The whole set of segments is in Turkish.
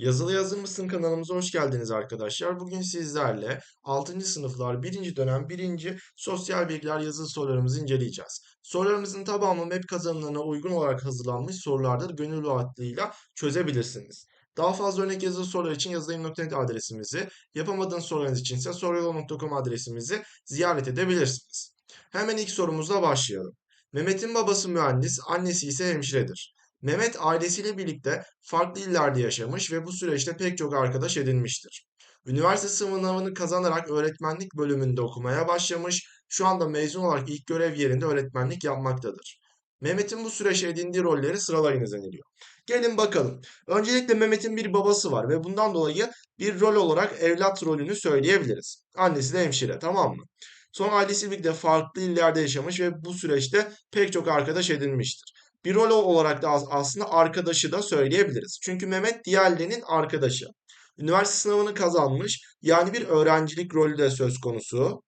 Yazılı Yazır mısın kanalımıza hoş geldiniz arkadaşlar. Bugün sizlerle 6. sınıflar 1. dönem 1. sosyal bilgiler yazılı sorularımızı inceleyeceğiz. Sorularımızın tamamı MEP kazanımlarına uygun olarak hazırlanmış sorulardır. Gönül rahatlığıyla çözebilirsiniz. Daha fazla örnek yazılı sorular için yazılayım.net adresimizi, yapamadığınız sorularınız için ise soruyolu.com adresimizi ziyaret edebilirsiniz. Hemen ilk sorumuzla başlayalım. Mehmet'in babası mühendis, annesi ise hemşiredir. Mehmet ailesiyle birlikte farklı illerde yaşamış ve bu süreçte pek çok arkadaş edinmiştir. Üniversite sınavını kazanarak öğretmenlik bölümünde okumaya başlamış, şu anda mezun olarak ilk görev yerinde öğretmenlik yapmaktadır. Mehmet'in bu süreçte edindiği rolleri sıralayınız deniliyor. Gelin bakalım. Öncelikle Mehmet'in bir babası var ve bundan dolayı bir rol olarak evlat rolünü söyleyebiliriz. Annesi de hemşire, tamam mı? Sonra ailesiyle birlikte farklı illerde yaşamış ve bu süreçte pek çok arkadaş edinmiştir. Bir rol olarak da aslında arkadaşı da söyleyebiliriz. Çünkü Mehmet diğerlerinin arkadaşı. Üniversite sınavını kazanmış. Yani bir öğrencilik rolü de söz konusu.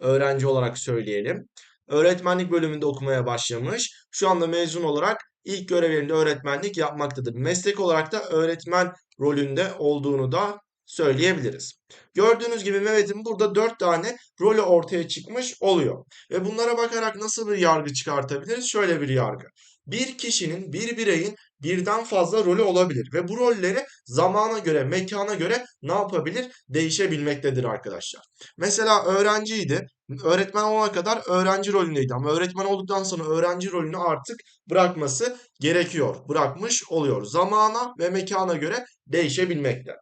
Öğrenci olarak söyleyelim. Öğretmenlik bölümünde okumaya başlamış. Şu anda mezun olarak ilk görevlerinde öğretmenlik yapmaktadır. Meslek olarak da öğretmen rolünde olduğunu da söyleyebiliriz. Gördüğünüz gibi Mehmet'in burada dört tane rolü ortaya çıkmış oluyor. Ve bunlara bakarak nasıl bir yargı çıkartabiliriz? Şöyle bir yargı. Bir kişinin, bir bireyin birden fazla rolü olabilir ve bu rolleri zamana göre, mekana göre ne yapabilir? Değişebilmektedir arkadaşlar. Mesela öğrenciydi. Öğretmen olana kadar öğrenci rolündeydi ama öğretmen olduktan sonra öğrenci rolünü artık bırakması gerekiyor. Bırakmış oluyor. Zamana ve mekana göre değişebilmekte.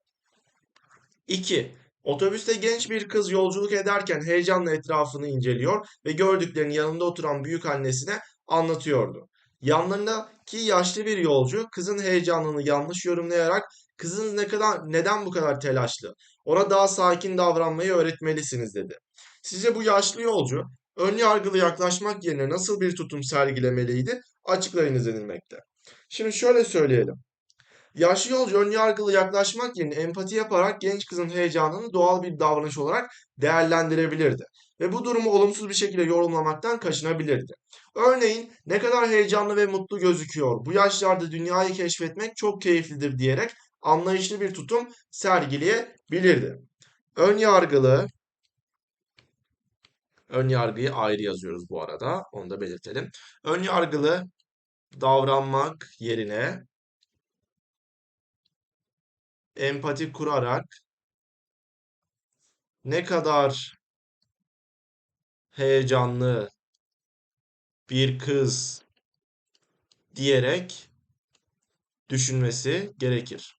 2. Otobüste genç bir kız yolculuk ederken heyecanla etrafını inceliyor ve gördüklerini yanında oturan büyük annesine anlatıyordu. Yanlarındaki yaşlı bir yolcu kızın heyecanını yanlış yorumlayarak kızınız ne kadar neden bu kadar telaşlı? Ona daha sakin davranmayı öğretmelisiniz dedi. Sizce bu yaşlı yolcu ön yargılı yaklaşmak yerine nasıl bir tutum sergilemeliydi? Açıklayınız denilmekte. Şimdi şöyle söyleyelim. Yaşlı yolcu ön yargılı yaklaşmak yerine empati yaparak genç kızın heyecanını doğal bir davranış olarak değerlendirebilirdi. Ve bu durumu olumsuz bir şekilde yorumlamaktan kaçınabilirdi. Örneğin ne kadar heyecanlı ve mutlu gözüküyor. Bu yaşlarda dünyayı keşfetmek çok keyiflidir diyerek anlayışlı bir tutum sergileyebilirdi. Ön yargılı Ön yargıyı ayrı yazıyoruz bu arada. Onu da belirtelim. Ön yargılı davranmak yerine empati kurarak ne kadar heyecanlı bir kız diyerek düşünmesi gerekir.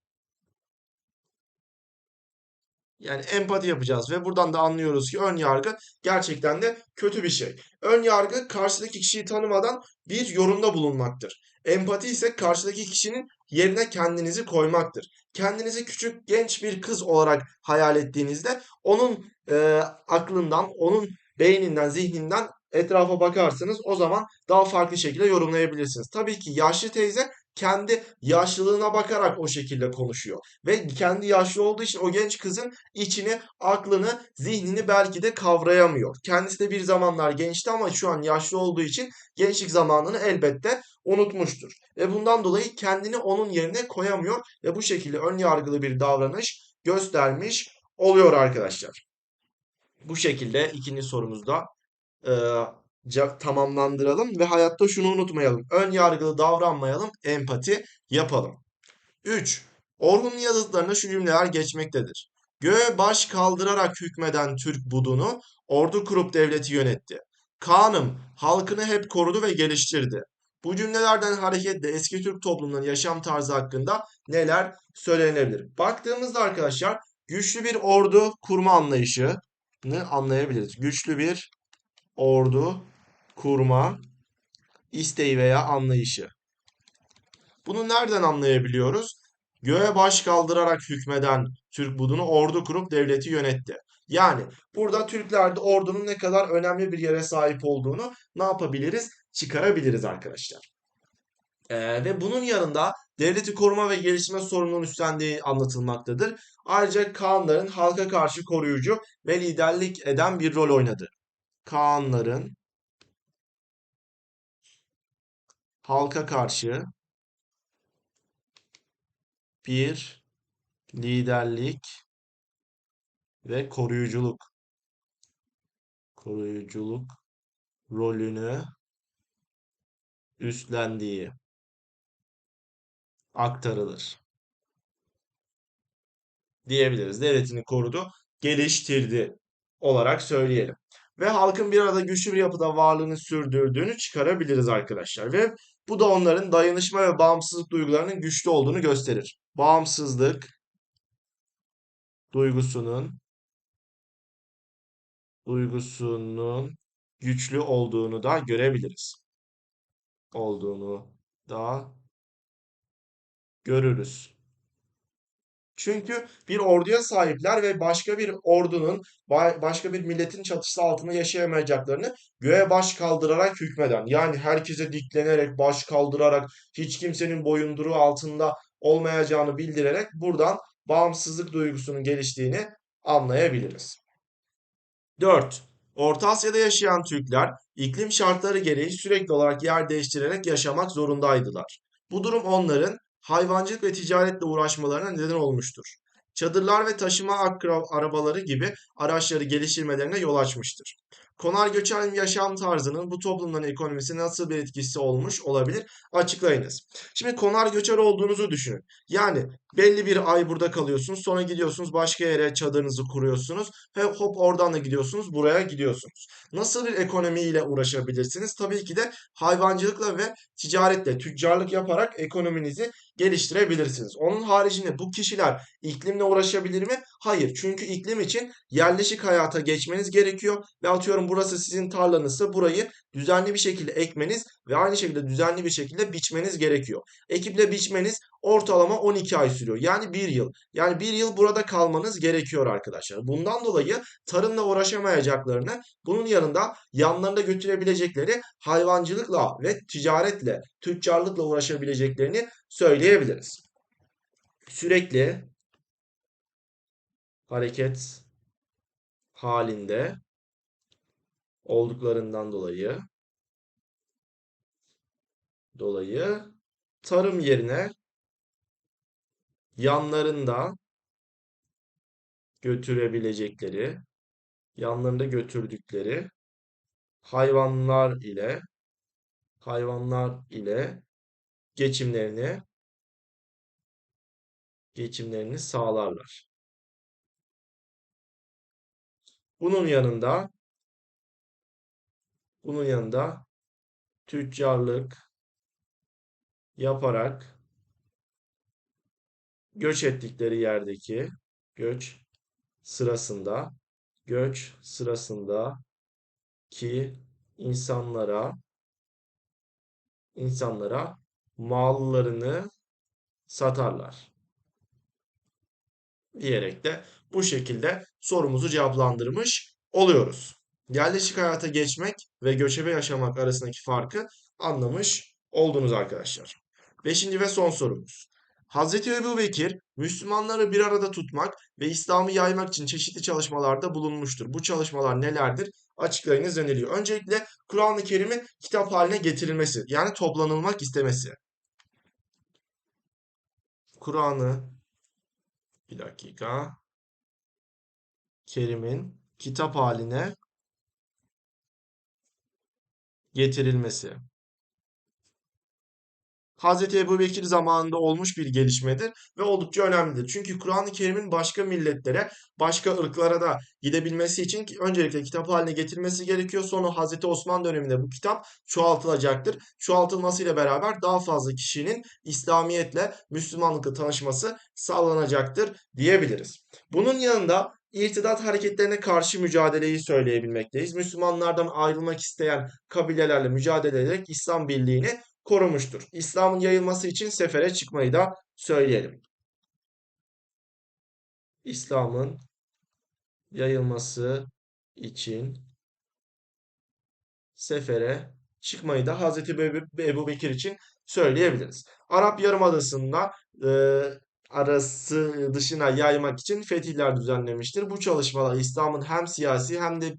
Yani empati yapacağız ve buradan da anlıyoruz ki ön yargı gerçekten de kötü bir şey. Ön yargı karşıdaki kişiyi tanımadan bir yorumda bulunmaktır. Empati ise karşıdaki kişinin yerine kendinizi koymaktır. Kendinizi küçük genç bir kız olarak hayal ettiğinizde onun e, aklından, onun beyninden, zihninden etrafa bakarsanız o zaman daha farklı şekilde yorumlayabilirsiniz. Tabii ki yaşlı teyze kendi yaşlılığına bakarak o şekilde konuşuyor. Ve kendi yaşlı olduğu için o genç kızın içini, aklını, zihnini belki de kavrayamıyor. Kendisi de bir zamanlar gençti ama şu an yaşlı olduğu için gençlik zamanını elbette unutmuştur. Ve bundan dolayı kendini onun yerine koyamıyor ve bu şekilde ön yargılı bir davranış göstermiş oluyor arkadaşlar. Bu şekilde ikinci sorumuzda e, tamamlandıralım ve hayatta şunu unutmayalım. Ön yargılı davranmayalım, empati yapalım. 3. Orhun yazıtlarında şu cümleler geçmektedir. Göğe baş kaldırarak hükmeden Türk budunu ordu kurup devleti yönetti. Kanım halkını hep korudu ve geliştirdi. Bu cümlelerden hareketle eski Türk toplumunun yaşam tarzı hakkında neler söylenebilir? Baktığımızda arkadaşlar güçlü bir ordu kurma anlayışını anlayabiliriz. Güçlü bir ordu kurma isteği veya anlayışı. Bunu nereden anlayabiliyoruz? Göğe baş kaldırarak hükmeden Türk budunu ordu kurup devleti yönetti. Yani burada Türklerde ordunun ne kadar önemli bir yere sahip olduğunu ne yapabiliriz? Çıkarabiliriz arkadaşlar. Ee, ve bunun yanında devleti koruma ve geliştirme sorumluluğunu üstlendiği anlatılmaktadır. Ayrıca Kağanların halka karşı koruyucu ve liderlik eden bir rol oynadı. Kağanların halka karşı bir liderlik ve koruyuculuk koruyuculuk rolünü üstlendiği aktarılır diyebiliriz. Devletini korudu, geliştirdi olarak söyleyelim. Ve halkın bir arada güçlü bir yapıda varlığını sürdürdüğünü çıkarabiliriz arkadaşlar. Ve bu da onların dayanışma ve bağımsızlık duygularının güçlü olduğunu gösterir. Bağımsızlık duygusunun duygusunun güçlü olduğunu da görebiliriz. Olduğunu da görürüz. Çünkü bir orduya sahipler ve başka bir ordunun, başka bir milletin çatısı altında yaşayamayacaklarını göğe baş kaldırarak hükmeden, yani herkese diklenerek, baş kaldırarak, hiç kimsenin boyunduruğu altında olmayacağını bildirerek buradan bağımsızlık duygusunun geliştiğini anlayabiliriz. 4. Orta Asya'da yaşayan Türkler iklim şartları gereği sürekli olarak yer değiştirerek yaşamak zorundaydılar. Bu durum onların hayvancılık ve ticaretle uğraşmalarına neden olmuştur. Çadırlar ve taşıma arabaları gibi araçları geliştirmelerine yol açmıştır. Konar göçer yaşam tarzının bu toplumların ekonomisine nasıl bir etkisi olmuş olabilir? Açıklayınız. Şimdi konar göçer olduğunuzu düşünün. Yani belli bir ay burada kalıyorsunuz. Sonra gidiyorsunuz başka yere çadırınızı kuruyorsunuz. Ve hop oradan da gidiyorsunuz buraya gidiyorsunuz. Nasıl bir ekonomiyle uğraşabilirsiniz? Tabii ki de hayvancılıkla ve ticaretle, tüccarlık yaparak ekonominizi geliştirebilirsiniz. Onun haricinde bu kişiler iklimle uğraşabilir mi? Hayır. Çünkü iklim için yerleşik hayata geçmeniz gerekiyor ve atıyorum burası sizin tarlanızsa burayı düzenli bir şekilde ekmeniz ve aynı şekilde düzenli bir şekilde biçmeniz gerekiyor. Ekiple biçmeniz ortalama 12 ay sürüyor. Yani 1 yıl. Yani 1 yıl burada kalmanız gerekiyor arkadaşlar. Bundan dolayı tarımla uğraşamayacaklarını bunun yanında yanlarında götürebilecekleri hayvancılıkla ve ticaretle, tüccarlıkla uğraşabileceklerini söyleyebiliriz. Sürekli hareket halinde olduklarından dolayı dolayı tarım yerine yanlarında götürebilecekleri, yanlarında götürdükleri hayvanlar ile hayvanlar ile geçimlerini geçimlerini sağlarlar. Bunun yanında bunun yanında tüccarlık yaparak göç ettikleri yerdeki göç sırasında göç sırasında ki insanlara insanlara mallarını satarlar diyerek de bu şekilde sorumuzu cevaplandırmış oluyoruz. Yerleşik hayata geçmek ve göçebe yaşamak arasındaki farkı anlamış oldunuz arkadaşlar. Beşinci ve son sorumuz. Hazreti Ebu Bekir Müslümanları bir arada tutmak ve İslam'ı yaymak için çeşitli çalışmalarda bulunmuştur. Bu çalışmalar nelerdir? Açıklayınız deniliyor. Öncelikle Kur'an-ı Kerim'in kitap haline getirilmesi yani toplanılmak istemesi. Kur'an'ı bir dakika Kerim'in kitap haline getirilmesi. Hz. Ebu Bekir zamanında olmuş bir gelişmedir ve oldukça önemlidir. Çünkü Kur'an-ı Kerim'in başka milletlere, başka ırklara da gidebilmesi için öncelikle kitap haline getirmesi gerekiyor. Sonra Hz. Osman döneminde bu kitap çoğaltılacaktır. Çoğaltılmasıyla beraber daha fazla kişinin İslamiyetle, Müslümanlıkla tanışması sağlanacaktır diyebiliriz. Bunun yanında irtidat hareketlerine karşı mücadeleyi söyleyebilmekteyiz. Müslümanlardan ayrılmak isteyen kabilelerle mücadele ederek İslam birliğini korumuştur. İslam'ın yayılması için sefere çıkmayı da söyleyelim. İslam'ın yayılması için sefere çıkmayı da Hazreti Ebu Bekir için söyleyebiliriz. Arap Yarımadası'nda e, arası dışına yaymak için fetihler düzenlemiştir. Bu çalışmalar İslam'ın hem siyasi hem de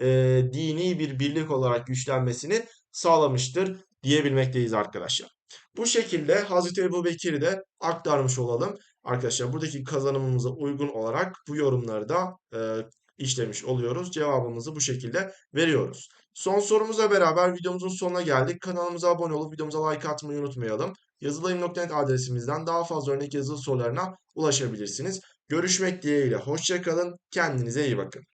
e, dini bir birlik olarak güçlenmesini sağlamıştır diyebilmekteyiz arkadaşlar. Bu şekilde Hazreti Ebu Bekir'i de aktarmış olalım. Arkadaşlar buradaki kazanımımıza uygun olarak bu yorumları da e, işlemiş oluyoruz. Cevabımızı bu şekilde veriyoruz. Son sorumuza beraber videomuzun sonuna geldik. Kanalımıza abone olup videomuza like atmayı unutmayalım. Yazılayım.net adresimizden daha fazla örnek yazılı sorularına ulaşabilirsiniz. Görüşmek dileğiyle. Hoşçakalın. Kendinize iyi bakın.